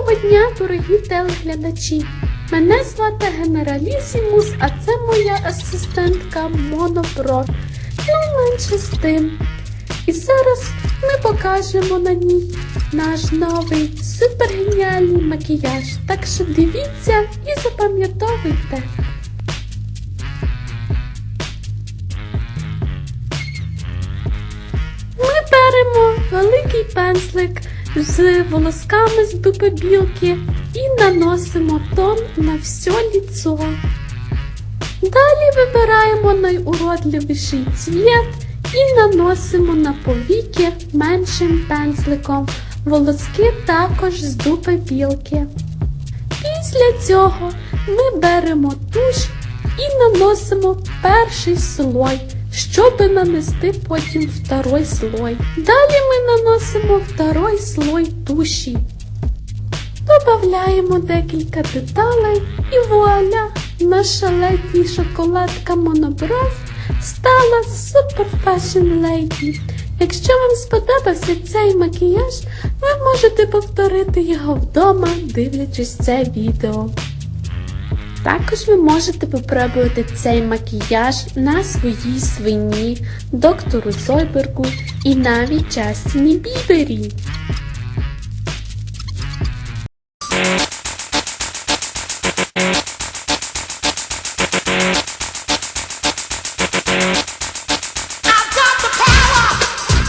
Доброго дня, дорогі телеглядачі! Мене звати Генералісімус, а це моя асистентка Монобро. Ну, менше з тим. І зараз ми покажемо на ній наш новий супергеніальний макіяж. Так що дивіться і запам'ятовуйте. Ми беремо великий пензлик з волосками з дуби білки і наносимо тон на все ліцо. Далі вибираємо найуродливіший цвіт і наносимо на повіки меншим пензликом. Волоски також з дуби білки. Після цього ми беремо туш і наносимо перший слой, щоб нанести потім второй слой. Далі ми наносимо второй слой туші. Добавляємо декілька деталей і вуаля! Наша леді шоколадка Моноброс стала супер фешн леді. Якщо вам сподобався цей макіяж, ви можете повторити його вдома, дивлячись це відео. Також ви можете попробувати цей макіяж на своїй свині, доктору Зойбергу і навіть Джастіні Бібері.